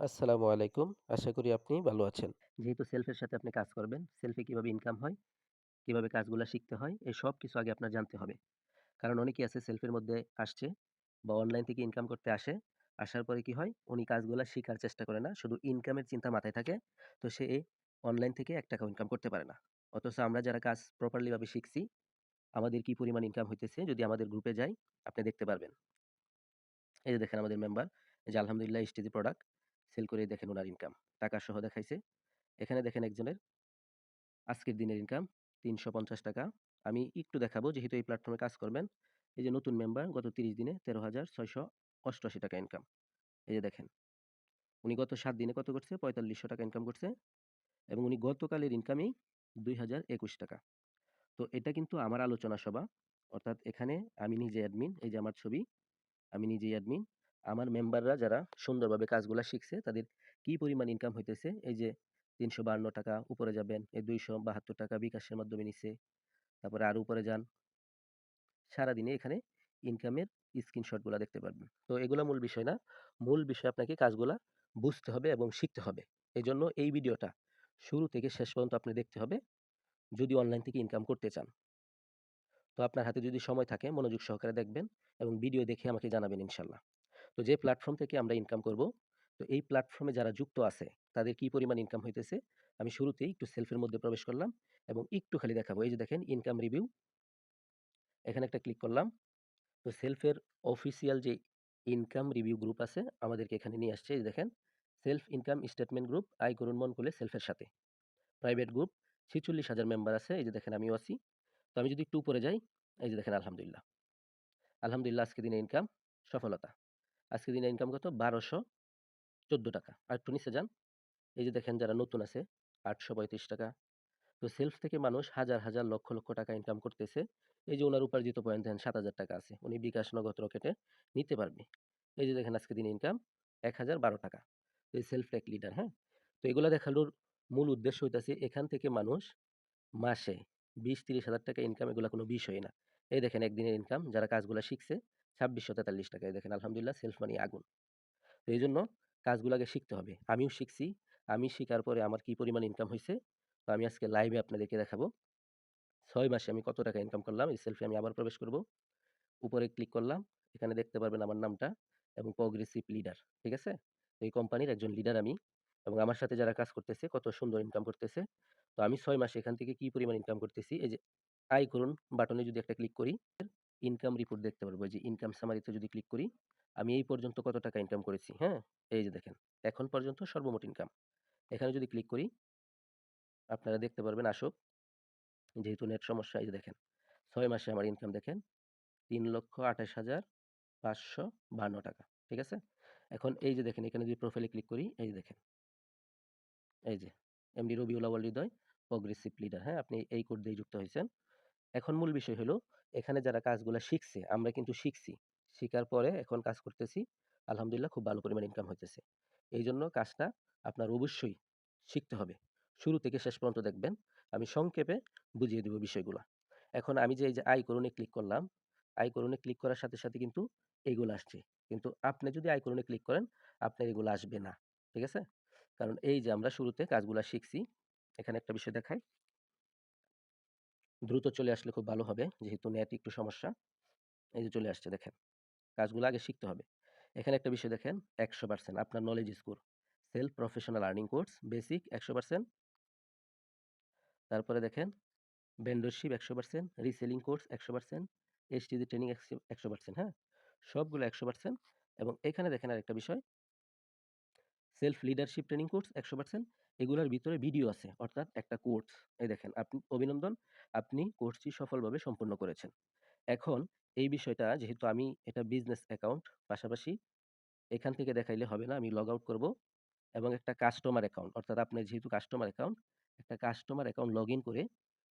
আসসালামু আলাইকুম। আশা করি আপনি ভালো আছেন। যেহেতু সেলফের সাথে আপনি কাজ করবেন, সেলফে কীভাবে ইনকাম হয়, কীভাবে কাজগুলা শিখতে হয়, এই সব কিছু আগে আপনার জানতে হবে। কারণ অনেকেই আছে সেলফের মধ্যে আসছে বা অনলাইন থেকে ইনকাম করতে আসে। আসার পরে কি হয়? উনি কাজগুলা শেখার চেষ্টা করে না। শুধু ইনকামের চিন্তা মাথায় থাকে। তো সে অনলাইন থেকে ৳১ ইনকাম করতে পারে না। অথচ আমরা যারা কাজ প্রপারলিভাবে শিখছি, আমাদের কি পরিমাণ ইনকাম হইতেছে যদি আমাদের গ্রুপে যাই, আপনি দেখতে পারবেন। এই যে দেখেন আমাদের মেম্বার, যে আলহামদুলিল্লাহ এসটিজি প্রোডাক্ট সেল করে দেখেন ওনার ইনকাম। টাকা সহ দেখাইছে। এখানে দেখেন একজনের আজকের দিনের ইনকাম ৳৩৫০ আমি একটু দেখাবো যেহেতু এই প্ল্যাটফর্মে কাজ করবেন। এই যে নতুন মেম্বার গত ৩০ দিনে ৳১৩,৬৮৮ ইনকাম। এই যে দেখেন। উনি গত সাত দিনে কত করছে? ৳৪৫০০ ইনকাম করছে এবং উনি গতকালের ইনকামই ইনকামেই ৳২,০২১ তো এটা কিন্তু আমার আলোচনা সভা। অর্থাৎ এখানে আমি নিজে অ্যাডমিন। এই যে আমার ছবি। আমি নিজেই অ্যাডমিন। আমার মেম্বাররা যারা সুন্দরভাবে কাজগুলা শিখছে তাদের কি পরিমাণ ইনকাম হইতেছে, এই যে ৳৩৫২ উপরে যাবেন, এই ৳২৭২ বিকাশের মাধ্যমে নিছে। তারপরে আরও উপরে যান। সারাদিনে এখানে ইনকামের স্ক্রিনশটগুলা দেখতে পারবেন। তো এগুলা মূল বিষয় না। মূল বিষয় আপনাকে কাজগুলা বুঝতে হবে এবং শিখতে হবে। এই জন্য এই ভিডিওটা শুরু থেকে শেষ পর্যন্ত আপনি দেখতে হবে, যদি অনলাইন থেকে ইনকাম করতে চান। তো আপনার হাতে যদি সময় থাকে মনোযোগ সহকারে দেখবেন এবং ভিডিও দেখে আমাকে জানাবেন ইনশাআল্লাহ। তো যে প্ল্যাটফর্ম থেকে আমরা ইনকাম করব, তো এই প্ল্যাটফর্মে যারা যুক্ত আছে তাদের কি পরিমাণ ইনকাম হইতেছে, আমি শুরুতেই একটু সেলফের মধ্যে প্রবেশ করলাম এবং একটু খালি দেখাবো। এই যে দেখেন ইনকাম রিভিউ। এখানে একটা ক্লিক করলাম। তো সেলফের অফিসিয়াল যে ইনকাম রিভিউ গ্রুপ আছে আমাদেরকে এখানে নিয়ে আসছে। এই দেখেন সেলফ ইনকাম স্টেটমেন্ট গ্রুপ আয় করুন মন করলে সেলফের সাথে। প্রাইভেট গ্রুপ ৪৬,০০০ মেম্বার আছে। এই যে দেখেন আমিও আছি। তো আমি যদি একটু উপরে যাই, এই যে দেখেন আলহামদুলিল্লাহ। আলহামদুলিল্লাহ আজকে দিনে ইনকাম সফলতা। আজকের দিনে ইনকাম কত? বারোশো চোদ্দ টাকা আর একটু নিচে যান। এই যে দেখেন যারা নতুন আছে ৳৮৩৫ তো সেলফ থেকে মানুষ হাজার, হাজার লক্ষ, লক্ষ টাকা ইনকাম করতেছে। এই যে ওনার উপার্জিত পয়েন্ট দেখেন ৳৭,০০০ আছে। উনি বিকাশ, নগদ, রকেটে নিতে পারবে। এই যে দেখেন আজকের দিনে ইনকাম ৳১,০১২ তো এই সেলফ টেক লিডার, হ্যাঁ? তো এগুলা দেখানোর মূল উদ্দেশ্য হইতেছে এখান থেকে মানুষ মাসে বিশ তিরিশ হাজার টাকা ইনকাম এগুলা কোনো বিষয় না। এই দেখেন একদিনের ইনকাম যারা কাজগুলা শিখছে ৳২৬৪৩ এই দেখেন আলহামদুলিল্লাহ সেলফ মানি আগুন। তো এইজন্য কাজগুলো আগে শিখতে হবে। আমিও শিখছি। আমি শেখার পরে আমার কি পরিমাণ ইনকাম হয়েছে তো আমি আজকে লাইভে আপনাদেরকে দেখাবো। ছয় মাসে আমি কত টাকা ইনকাম করলাম। এই সেলফে আমি আবার প্রবেশ করব। উপরে ক্লিক করলাম। এখানে দেখতে পারবেন আমার নামটা এবং প্রগ্রেসিভ লিডার। ঠিক আছে? এই কোম্পানির একজন লিডার আমি এবং আমার সাথে যারা কাজ করতেছে কত সুন্দর ইনকাম করতেছে। তো আমি ছয় মাসে এখান থেকে কি পরিমাণ ইনকাম করতেছি, এই যে আয় করুন বাটনে যদি একটা ক্লিক করি, ইনকাম রিপোর্ট দেখতে পারব। যে ইনকাম সামারিতে যদি ক্লিক করি, আমি এই পর্যন্ত কত টাকা ইনকাম করেছি, হ্যাঁ? এই যে দেখেন। এখন পর্যন্ত সর্বমোট ইনকাম। এখানে যদি ক্লিক করি আপনারা দেখতে পারবেন আসুক। যেহেতু নেট সমস্যা এই যে দেখেন। ছয় মাসে আমার ইনকাম দেখেন ৳৩,২৮,৫৫২ ঠিক আছে? এখন এই যে দেখেন এখানে যদি প্রোফাইলে ক্লিক করি, এই যে দেখেন। এই যে MD Rabiul Awal Hridoy progressive leader, হ্যাঁ? আপনি এই কোড দিয়ে যুক্ত হইছেন। এখন মূল বিষয় হলো এখানে যারা কাজগুলা শিখছে, আমরা কিন্তু শিখছি। শিখার পরে এখন কাজ করতেছি। আলহামদুলিল্লাহ খুব ভালো পরিমাণ ইনকাম হইতেছে। এই জন্য কাজটা আপনার অবশ্যই শিখতে হবে। শুরু থেকে শেষ পর্যন্ত দেখবেন। আমি সংক্ষেপে বুঝিয়ে দিব বিষয়গুলো এখন আমি যে এই যে আয় করুনে ক্লিক করলাম, আয় করুনে ক্লিক করার সাথে, সাথে কিন্তু এইগুলো আসছে। কিন্তু আপনি যদি আয় করুনে ক্লিক করেন, আপনার এগুলো আসবে না। ঠিক আছে? কারণ এই যে আমরা শুরুতে কাজগুলা শিখছি। এখানে একটা বিষয় দেখাই। দ্রুত চলে আসলে খুব ভালো হবে। যেহেতু নেট একটু সমস্যা। এই যে চলে আসছে দেখেন। কাজগুলো আগে শিখতে হবে। এখানে একটা বিষয় দেখেন ১০০% আপনার knowledge score. Self professional earning course basic ১০০% তারপরে দেখেন vendorship ১০০%, reselling course ১০০%, STG training একশ ১০০% হ্যাঁ? সবগুলো ১০০% এবং এখানে দেখেন আরেকটা বিষয় সেলফ লিডারশিপ ট্রেনিং কোর্স একশো পার্সেন্ট এগুলোর ভিতরে ভিডিও আছে। অর্থাৎ একটা কোর্স। এই দেখেন আপনি অভিনন্দন, আপনি কোর্সটি সফলভাবে সম্পন্ন করেছেন। এখন এই বিষয়টা যেহেতু আমি এটা বিজনেস অ্যাকাউন্ট পাশাপাশি এখান থেকে দেখাইলে হবে না। আমি লগ আউট করব এবং একটা কাস্টমার অ্যাকাউন্ট অর্থাৎ আপনার যেহেতু কাস্টমার অ্যাকাউন্ট, একটা কাস্টমার অ্যাকাউন্ট লগইন করে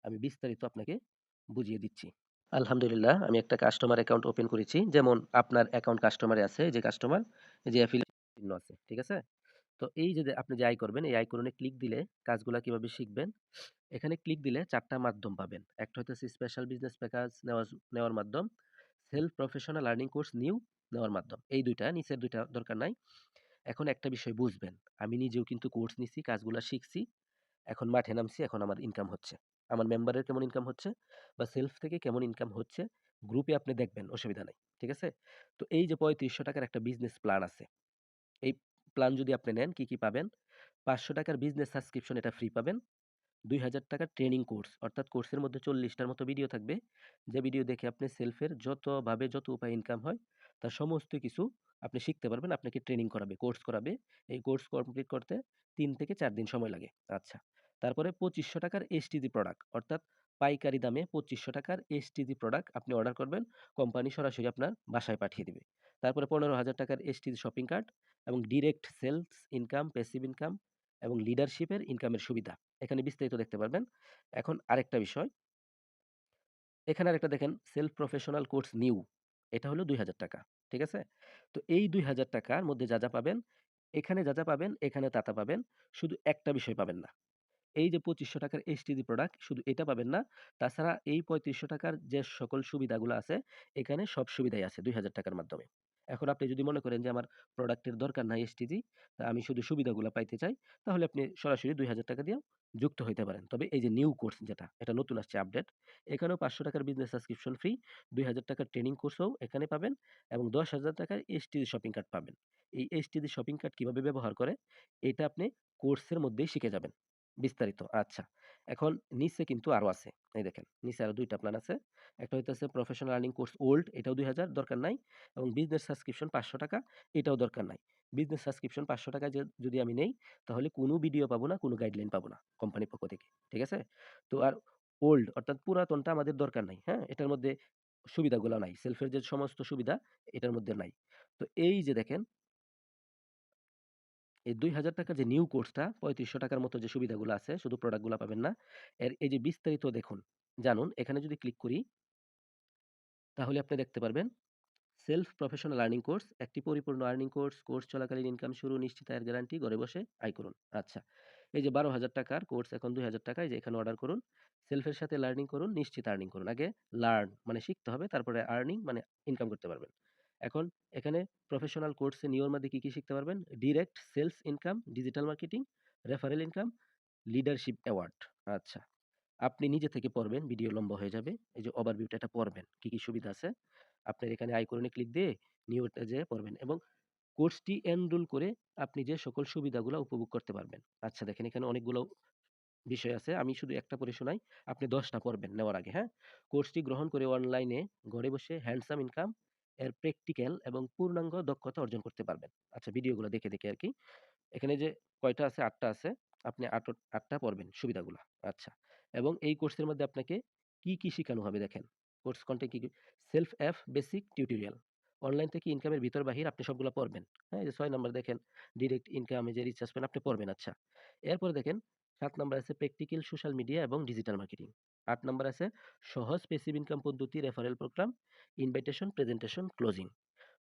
আমি বিস্তারিত আপনাকে বুঝিয়ে দিচ্ছি। আলহামদুলিল্লাহ আমি একটা কাস্টমার অ্যাকাউন্ট ওপেন করেছি। যেমন আপনার অ্যাকাউন্ট কাস্টমারে আছে, যে কাস্টমার, যে অ্যাফিলিয়েট চিহ্ন আছে। ঠিক আছে? তো এই যে, আপনি যে আয় করবেন, এই করণে ক্লিক দিলে কাজগুলা কীভাবে শিখবেন, এখানে ক্লিক দিলে চারটা মাধ্যম পাবেন। একটা হইতেছে স্পেশাল বিজনেস প্যাকেজ নেওয়া নেওয়ার মাধ্যম, self professional learning course new নেওয়ার মাধ্যম। এই ২ টা, নিচের ২ টা দরকার নাই। এখন একটা বিষয় বুঝবেন। আমি নিজেও কিন্তু কোর্স নিছি, কাজগুলা শিখছি। এখন মাঠে নামছি, এখন আমার ইনকাম হচ্ছে। আমার মেম্বারের কেমন ইনকাম হচ্ছে বা সেলফ থেকে কেমন ইনকাম হচ্ছে, গ্রুপে আপনি দেখবেন, অসুবিধা নাই। ঠিক আছে? তো এই যে ৳৩৫০০ টাকার একটা বিজনেস প্ল্যান আছে। এই প্ল্যান যদি আপনি নেন, কি, কি পাবেন? পাঁচশো টাকার বিজনেস সাবস্ক্রিপশন এটা ফ্রি পাবেন। ৳২০০০ টাকার ট্রেনিং কোর্স অর্থাৎ কোর্সের মধ্যে চল্লিশটার মতো ভিডিও থাকবে। যে ভিডিও দেখে আপনি সেলফের যতভাবে যত উপায় ইনকাম হয়, তার সমস্ত কিছু আপনি শিখতে পারবেন। আপনাকে ট্রেনিং করাবে, কোর্স করাবে। এই কোর্স কমপ্লিট করতে তিন থেকে চার দিন সময় লাগে। আচ্ছা। তারপরে ৳২৫০০ র এসটিজি প্রোডাক্ট অর্থাৎ পাইকারি দামে ৳২৫০০ র এসটিজি প্রোডাক্ট আপনি অর্ডার করবেন, কোম্পানি সরাসরি আপনার বাসায় পাঠিয়ে দেবে তারপরে ৳১৫,০০০ র এসটিজি শপিং কার্ট এবং direct sales income, passive income এবং লিডারশিপের ইনকামের সুবিধা। এখানে বিস্তারিত দেখতে পারবেন। এখন আরেকটা বিষয় এখানে আরেকটা দেখেন সেলফ প্রফেশনাল কোর্স নিউ। এটা হলো ৳২০০০ ঠিক আছে? তো এই দুই হাজার টাকার মধ্যে যা, যা পাবেন, এখানে যা, যা পাবেন, এখানে তা, তা পাবেন। শুধু একটা বিষয় পাবেন না। এই যে পঁচিশশো টাকার এসটিজি প্রোডাক্ট শুধু এটা পাবেন না। তাছাড়া এই পঁয়ত্রিশশো টাকার যে সকল সুবিধাগুলো আছে, এখানে সব সুবিধাই আছে দুই হাজার টাকার মাধ্যমে। এখন আপনি যদি মনে করেন যে আমার প্রোডাক্টের দরকার নাই এসটিজি, আমি শুধু সুবিধাগুলো পাইতে চাই, তাহলে আপনি সরাসরি ৳২০০০ দিয়েও যুক্ত হইতে পারেন। তবে এই যে নিউ কোর্স যেটা, এটা নতুন আসছে আপডেট। এখানেও ৳৫০০ র বিজনেস সাবস্ক্রিপশন ফ্রি, ৳২০০০ র ট্রেনিং কোর্সও এখানে পাবেন এবং ৳১০,০০০ র এসটিজি শপিং কার্ড পাবেন। এই এসটিজি শপিং কার্ড কীভাবে ব্যবহার করে, এটা আপনি কোর্সের মধ্যেই শিখে যাবেন। বিস্তারিত। আচ্ছা। এখন নিচে কিন্তু আরও আছে। এই দেখেন, নিচে আরও দুইটা প্ল্যান আছে। একটা হইতেছে প্রফেশনাল আর্নিং কোর্স ওল্ড, এটাও ২০০০ দরকার নাই এবং বিজনেস সাবস্ক্রিপশন ৳৫০০ এটাও দরকার নাই। বিজনেস সাবস্ক্রিপশন ৳৫০০ যে যদি আমি নেই, তাহলে কোনো ভিডিও পাবো না, কোনো গাইডলাইন পাবো না কোম্পানির পক্ষ থেকে। ঠিক আছে? তো আর ওল্ড অর্থাৎ পুরাতনটা আমাদের দরকার নাই। হ্যাঁ? এটার মধ্যে সুবিধাগুলা নাই। সেলফের যে সমস্ত সুবিধা, এটার মধ্যে নাই। তো এই যে দেখেন এই ৳২০০০ যে নিউ কোর্সটা পঁয়ত্রিশশো টাকার মতো যে সুবিধাগুলো আছে, শুধু প্রোডাক্টগুলা পাবেন না। এর এই যে বিস্তারিত দেখুন, জানুন। এখানে যদি ক্লিক করি তাহলে আপনি দেখতে পারবেন সেলফ প্রফেশনাল আর্নিং কোর্স একটি পরিপূর্ণ আর্নিং কোর্স। কোর্স চলাকালীন ইনকাম শুরু, নিশ্চিত আয়ের গ্যারান্টি, ঘরে বসে আয় করুন। আচ্ছা। এই যে বারো হাজার টাকার কোর্স এখন ৳২০০০ এই যে এখানে অর্ডার করুন। সেলফের সাথে লার্নিং করুন, নিশ্চিত আর্নিং করুন। আগে লার্ন মানে শিখতে হবে, তারপরে আর্নিং মানে ইনকাম করতে পারবেন। এখন এখানে প্রফেশনাল কোর্সে নিওর মধ্যে কি, কি শিখতে পারবেন? Direct sales income, digital marketing, referral income, leadership award. আচ্ছা। আপনি নিজে থেকে পড়বেন, ভিডিও লম্বা হয়ে যাবে। এই যে ওভারভিউটা এটা পড়বেন। কি, কি সুবিধা আছে? আপনার এখানে আইকনে ক্লিক দিয়ে নিউতে যেয়ে পড়বেন এবং কোর্সটি এনরোল করে আপনি যে সকল সুবিধাগুলো উপভোগ করতে পারবেন। আচ্ছা দেখেন এখানে অনেকগুলো বিষয় আছে। আমি শুধু একটা পড়ে শোনাই। আপনি ১০ টা পড়বেন নেওয়ার আগে, হ্যাঁ? কোর্সটি গ্রহণ করে অনলাইনে ঘরে বসে হ্যান্ডসাম ইনকাম এর প্র্যাকটিক্যাল এবং পূর্ণাঙ্গ দক্ষতা অর্জন করতে পারবেন। আচ্ছা ভিডিওগুলো দেখে, দেখে আর কি এখানে যে কয়টা আছে? আটটা আছে। আপনি আট আটটা পড়বেন সুবিধাগুলা। আচ্ছা। এবং এই কোর্সের মধ্যে আপনাকে কি, কি শেখানো হবে দেখেন। কোর্স কনটেন্ট কি, কি? Self app basic tutorial. Online থেকে ইনকামের ভিতর বাহির আপনি সবগুলো পড়বেন। হ্যাঁ? যে ৬ নাম্বার দেখেন ডিরেক্ট ইনকাম যে রিচার্জ পেন আপনি পড়বেন আচ্ছা। এরপরে দেখেন ৭ নম্বর আছে প্র্যাকটিক্যাল সোশ্যাল মিডিয়া এবং ডিজিটাল মার্কেটিং। ৮ নাম্বার আছে সহজ প্যাসিভ ইনকাম পদ্ধতি, referral program, invitation, presentation, closing.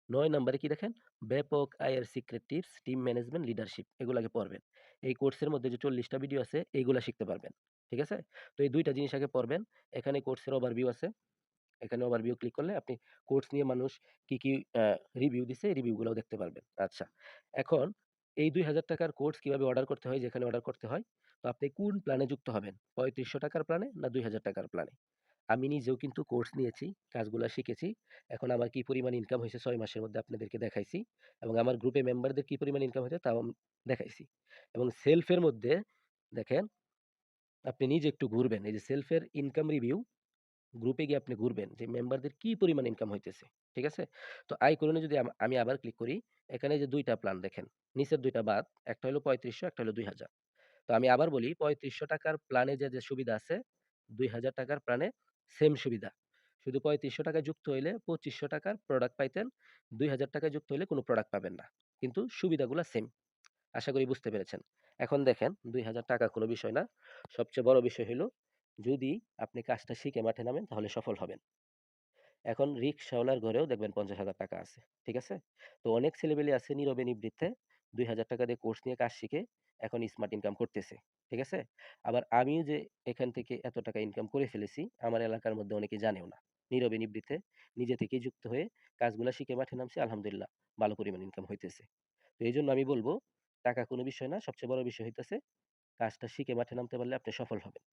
৯ নাম্বারে কি দেখেন? ব্যাপক আয়ের secret tips, team management, leadership এগুলো আগে পড়বেন। এই কোর্সের মধ্যে যে ৪০ টা ভিডিও আছে এইগুলা শিখতে পারবেন। ঠিক আছে? তো এই ২ টা জিনিস আগে পড়বেন। এখানে কোর্সের ওভারভিউ আছে। এখানে ওভারভিউ ক্লিক করলে আপনি কোর্স নিয়ে মানুষ কি, কি রিভিউ দিছে এই রিভিউ দেখতে পারবেন। আচ্ছা। এখন এই দুই হাজার টাকার কোর্স কীভাবে অর্ডার করতে হয়, যেখানে অর্ডার করতে হয়। তো আপনি কোন প্ল্যানে যুক্ত হবেন? ৳৩৫০০ র প্ল্যানে না ৳২০০০ র প্ল্যানে? আমি নিজেও কিন্তু কোর্স নিয়েছি, কাজগুলা শিখেছি। এখন আমার কি পরিমাণ ইনকাম হয়েছে ছয় মাসের মধ্যে আপনাদেরকে দেখাইছি এবং আমার গ্রুপে মেম্বারদের কি পরিমাণ ইনকাম হয়েছে তাও দেখাইছি। এবং সেলফের মধ্যে দেখেন আপনি নিজে একটু ঘুরবেন। এই যে সেলফের ইনকাম রিভিউ গ্রুপে গিয়ে আপনি ঘুরবেন যে মেম্বারদের কি পরিমাণ ইনকাম হইতেছে। ঠিক আছে? তো আয় করণে যদি আমি আবার ক্লিক করি, এখানে যে দুইটা প্ল্যান দেখেন। নিচের দুইটা বাদ। একটা হলো ৩৫০০, একটা হলো ২০০০। তো আমি আবার বলি পঁয়ত্রিশশো টাকার প্ল্যানে যে, যে সুবিধা আছে, দুই হাজার টাকার প্ল্যানে সেম সুবিধা। শুধু ৳৩৫০০ যুক্ত হইলে পঁচিশশো টাকার প্রোডাক্ট পাইতেন। ৳২০০০ যুক্ত হইলে কোনো প্রোডাক্ট পাবেন না। কিন্তু সুবিধাগুলা সেম। আশা করি বুঝতে পেরেছেন। এখন দেখেন ৳২০০০ কোনো বিষয় না। সবচেয়ে বড় বিষয় হইল যদি আপনি কাজটা শিখে মাঠে নামেন তাহলে সফল হবেন। এখন রিক্শাওয়ালার ঘরেও দেখবেন ৳৫০,০০০ আছে। ঠিক আছে? তো অনেক ছেলেপেলে আছে নীরবে নিভৃতে ৳২০০০ দিয়ে কোর্স নিয়ে কাজ শিখে এখন স্মার্ট ইনকাম করতেছে। ঠিক আছে? আবার আমিও যে এখান থেকে এত টাকা ইনকাম করে ফেলেছি, আমার এলাকার মধ্যে অনেকে জানেও না। নীরবে নিবৃত্তে নিজে থেকেই যুক্ত হয়ে কাজগুলা শিখে মাঠে নামছে আলহামদুলিল্লাহ ভালো পরিমাণ ইনকাম হইতেছে। তো এই জন্য আমি বলব টাকা কোনো বিষয় না। সবচেয়ে বড় বিষয় হইতেছে কাজটা শিখে মাঠে নামতে পারলে আপনি সফল হবেন।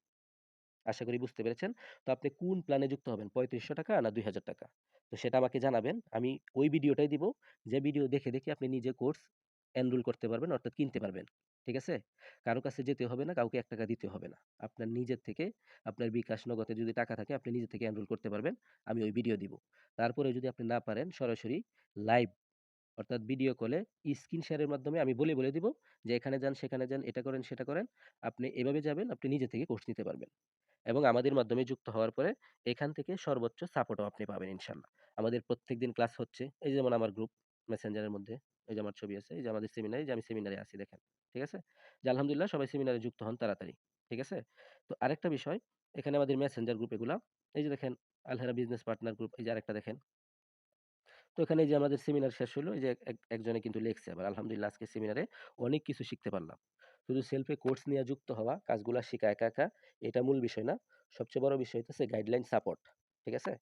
আশা করি বুঝতে পেরেছেন। তো আপনি কোন প্ল্যানে যুক্ত হবেন? ৳৩৫০০ না ৳২০০০? তো সেটা আমাকে জানাবেন। আমি ওই ভিডিওটাই দিব, যে ভিডিও দেখে, দেখে আপনি নিজে কোর্স এনরোল করতে পারবেন অর্থাৎ কিনতে পারবেন। ঠিক আছে? কারও কাছে যেতে হবে না, কাউকে ৳১ দিতে হবে না। আপনার নিজের থেকে আপনার বিকাশ, নগদে যদি টাকা থাকে আপনি নিজে থেকে এনরোল করতে পারবেন। আমি ওই ভিডিও দিব। তারপরেও যদি আপনি না পারেন সরাসরি লাইভ অর্থাৎ ভিডিও কলে স্ক্রিন শেয়ারের মাধ্যমে আমি বলে, বলে দিব যে এখানে যান, সেখানে যান, এটা করেন, সেটা করেন। আপনি এভাবে যাবেন, আপনি নিজে থেকে কোর্স নিতে পারবেন। এবং আমাদের মাধ্যমে যুক্ত হওয়ার পরে এখান থেকে সর্বোচ্চ সাপোর্টও আপনি পাবেন ইনশাআল্লাহ। আমাদের প্রত্যেকদিন ক্লাস হচ্ছে। এই যেমন আমার গ্রুপ মেসেঞ্জারের মধ্যে এই যে আমার ছবি আছে, এই যে আমাদের সেমিনারে যে আমি সেমিনারে আছি দেখেন। ঠিক আছে? যে আলহামদুলিল্লাহ সবাই সেমিনারে যুক্ত হন তাড়াতাড়ি। ঠিক আছে? তো আরেকটা বিষয়, এখানে আমাদের মেসেঞ্জার গ্রুপ এগুলা। এই যে দেখেন আলহেরা বিজনেস পার্টনার গ্রুপ, এই যে আরেকটা দেখেন। তো এখানে যে আমাদের সেমিনার শেষ হলো, এই যে এক একজনে কিন্তু লিখছে আবার আলহামদুলিল্লাহ আজকে সেমিনারে অনেক কিছু শিখতে পারলাম। শুধু সেলফে কোর্স নিয়ে যুক্ত হওয়া, কাজগুলা শিখা একা, একা এটা মূল বিষয় না। সবচেয়ে বড় বিষয় হইতেছে গাইডলাইন সাপোর্ট। ঠিক আছে?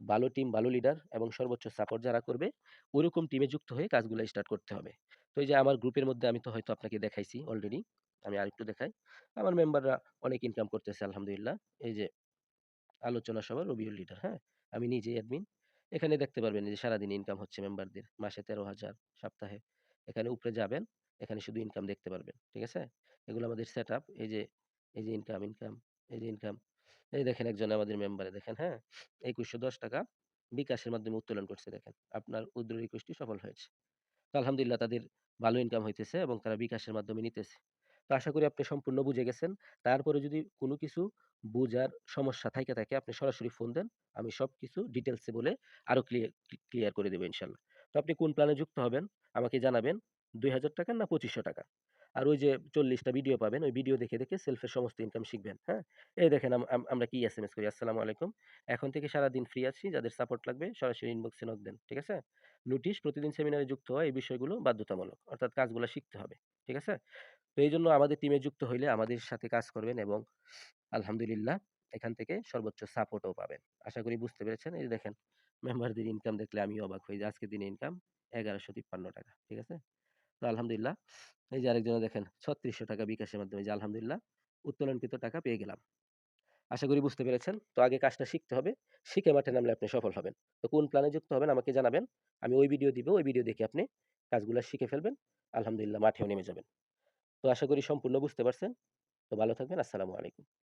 ভালো টিম, ভালো লিডার এবং সর্বোচ্চ সাপোর্ট যারা করবে, ওরকম টিমে যুক্ত হয়ে কাজগুলা স্টার্ট করতে হবে। তো এই যে আমার গ্রুপের মধ্যে আমি তো হয়তো আপনাকে দেখাইছি অলরেডি। আমি আরেকটু দেখাই। আমার মেম্বাররা অনেক ইনকাম করতেছে আলহামদুলিল্লাহ। এই যে আলোচনা সভা রবিউল লিডার, হ্যাঁ? আমি নিজেই অ্যাডমিন। এখানে দেখতে পারবেন যে সারাদিন ইনকাম হচ্ছে মেম্বারদের। মাসে ১৩,০০০, সপ্তাহে। এখানে উপরে যাবেন, এখানে শুধু ইনকাম দেখতে পারবেন। ঠিক আছে? এগুলো আমাদের সেটআপ। এই যে, এই যে ইনকাম, ইনকাম, এই যে ইনকাম। এই দেখেন একজন আমাদের মেম্বারে দেখেন, হ্যাঁ? ৳২১১০ বিকাশের মাধ্যমে উত্তোলন করছে দেখেন। আপনার উইথড্র রিকোয়েস্টটি সফল হয়েছে। তো আলহামদুলিল্লাহ তাদের ভালো ইনকাম হইতেছে এবং তারা বিকাশের মাধ্যমে নিতেছে। তো আশা করি আপনি সম্পূর্ণ বুঝে গেছেন। তারপরে যদি কোনো কিছু বোঝার সমস্যা থাইকা থাকে আপনি সরাসরি ফোন দেন। আমি সবকিছু ডিটেলসে বলে আরও ক্লিয়ার ক্লিয়ার করে দেব ইনশাল্লাহ তো আপনি কোন প্ল্যানে যুক্ত হবেন আমাকে জানাবেন। ৳২০০০ না ৳২৫০০? আর ওই যে চল্লিশটা ভিডিও পাবেন, ওই ভিডিও দেখে, দেখে সেলফের সমস্ত ইনকাম শিখবেন। হ্যাঁ? এই দেখেন আম আম আমরা কি এসএমএস করি, "আসসালামু আলাইকুম। এখন থেকে সারাদিন ফ্রি আছি। যাদের সাপোর্ট লাগবে সরাসরি ইনবক্সে নক দেন।" ঠিক আছে? নোটিশ প্রতিদিন সেমিনারে যুক্ত হয় এই বিষয়গুলো বাধ্যতামূলক। অর্থাৎ কাজগুলো শিখতে হবে। ঠিক আছে? তো এই জন্য আমাদের টিমে যুক্ত হইলে আমাদের সাথে কাজ করবেন এবং আলহামদুলিল্লাহ এখান থেকে সর্বোচ্চ সাপোর্টও পাবেন। আশা করি বুঝতে পেরেছেন। এই দেখেন মেম্বারদের ইনকাম দেখলে আমিও অবাক হই যে আজকের দিনে ইনকাম ৳১১৫৩ ঠিক আছে? আলহামদুলিল্লাহ এই যে আরেকজনে দেখেন ৳৩৬০০ বিকাশের মাধ্যমে যে আলহামদুলিল্লাহ উত্তোলনকৃত টাকা পেয়ে গেলাম। আশা করি বুঝতে পেরেছেন। তো আগে কাজটা শিখতে হবে। শিখে মাঠে নামলে আপনি সফল হবেন। তো কোন প্ল্যানে যুক্ত হবেন আমাকে জানাবেন। আমি ওই ভিডিও দিব। ওই ভিডিও দেখে আপনি কাজগুলা শিখে ফেলবেন। আলহামদুলিল্লাহ মাঠেও নেমে যাবেন। তো আশা করি সম্পূর্ণ বুঝতে পারছেন। তো ভালো থাকবেন। আসসালামু আলাইকুম।